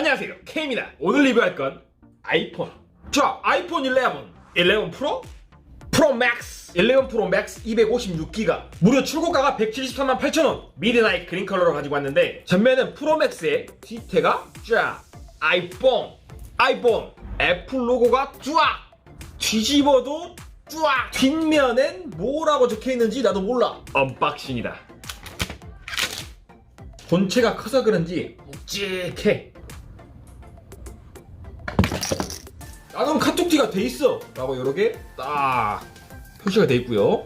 안녕하세요. K입니다. 오늘 리뷰할 건 아이폰. 자 아이폰 11 11 프로? 프로 맥스 11 프로 맥스 256기가 무려 출고가가 173만 8천원. 미드나잇 그린 컬러로 가지고 왔는데 전면은 프로 맥스의 뒤태가 쫙. 아이폰. 아이폰. 애플 로고가 쫙. 뒤집어도 쫙. 뒷면엔 뭐라고 적혀있는지 나도 몰라. 언박싱이다. 본체가 커서 그런지 묵직해 나는 카톡티가 돼 있어. 라고 이렇게 딱 표시가 돼 있고요.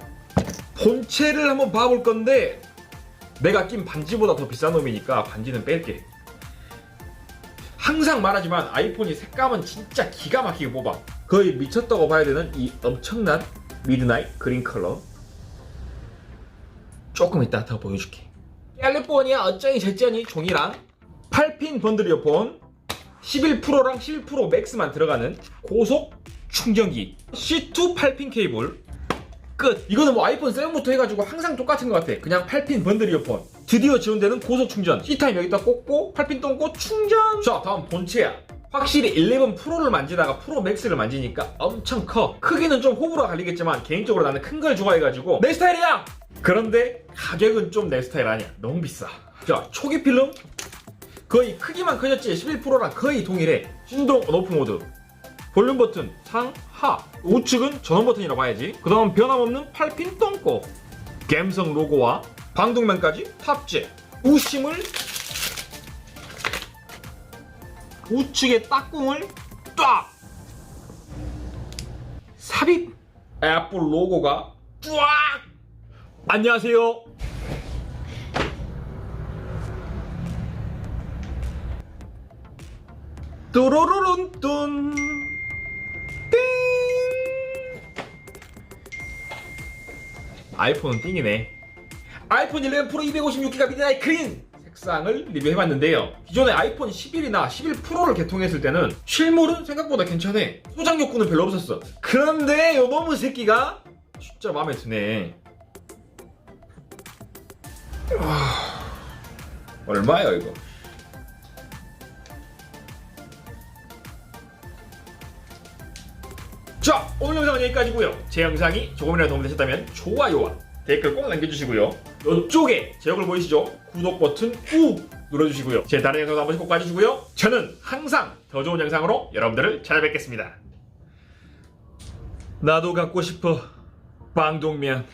본체를 한번 봐볼 건데 내가 낀 반지보다 더 비싼 놈이니까 반지는 뺄게. 항상 말하지만 아이폰이 색감은 진짜 기가 막히게 뽑아. 거의 미쳤다고 봐야 되는 이 엄청난 미드나잇 그린 컬러. 조금 이따 더 보여줄게. 캘리포니아 어쩌니 저쩌니 종이랑. 8핀 번들 이어폰 11 프로랑 11 프로 맥스만 들어가는 고속 충전기. C2 8핀 케이블. 끝. 이거는 뭐 아이폰 7부터 해가지고 항상 똑같은 것 같아. 그냥 8핀 번들 이어폰. 드디어 지원되는 고속 충전. C타임 여기다 꽂고 8핀 똥고 충전! 자 다음 본체야. 확실히 11 프로를 만지다가 프로 맥스를 만지니까 엄청 커. 크기는 좀 호불호가 갈리겠지만 개인적으로 나는 큰 걸 좋아해가지고 내 스타일이야! 그런데 가격은 좀 내 스타일 아니야. 너무 비싸. 자 초기 필름 거의 크기만 커졌지 11 프로랑 거의 동일해. 신동 온오프 모드. 볼륨 버튼 상 하. 우측은 전원 버튼이라고 봐야지. 그 다음 변함없는 8핀 똥꼬. 갬성 로고와 방독면까지 탑재. 우심을 우측에 딱꿍을 딱 삽입! 애플 로고가 쫙! 안녕하세요 뚜루루룬 띵! 아이폰은 띵이네. 아이폰 11 프로 256기가 미드나잇 그린! 색상을 리뷰해봤는데요. 기존의 아이폰 11이나 11 프로를 개통했을 때는 실물은 생각보다 괜찮네 소장 욕구는 별로 없었어. 그런데 요 놈의 새끼가 진짜 마음에 드네. 와, 얼마야 이거 자 오늘 영상은 여기까지고요. 제 영상이 조금이라도 도움되셨다면 좋아요와 댓글 꼭 남겨주시고요. 이쪽에 제 얼굴 보이시죠? 구독 버튼 꾹 눌러주시고요. 제 다른 영상도 한 번씩 꼭 봐주시고요. 저는 항상 더 좋은 영상으로 여러분들을 찾아뵙겠습니다. 나도 갖고 싶어. 빵동면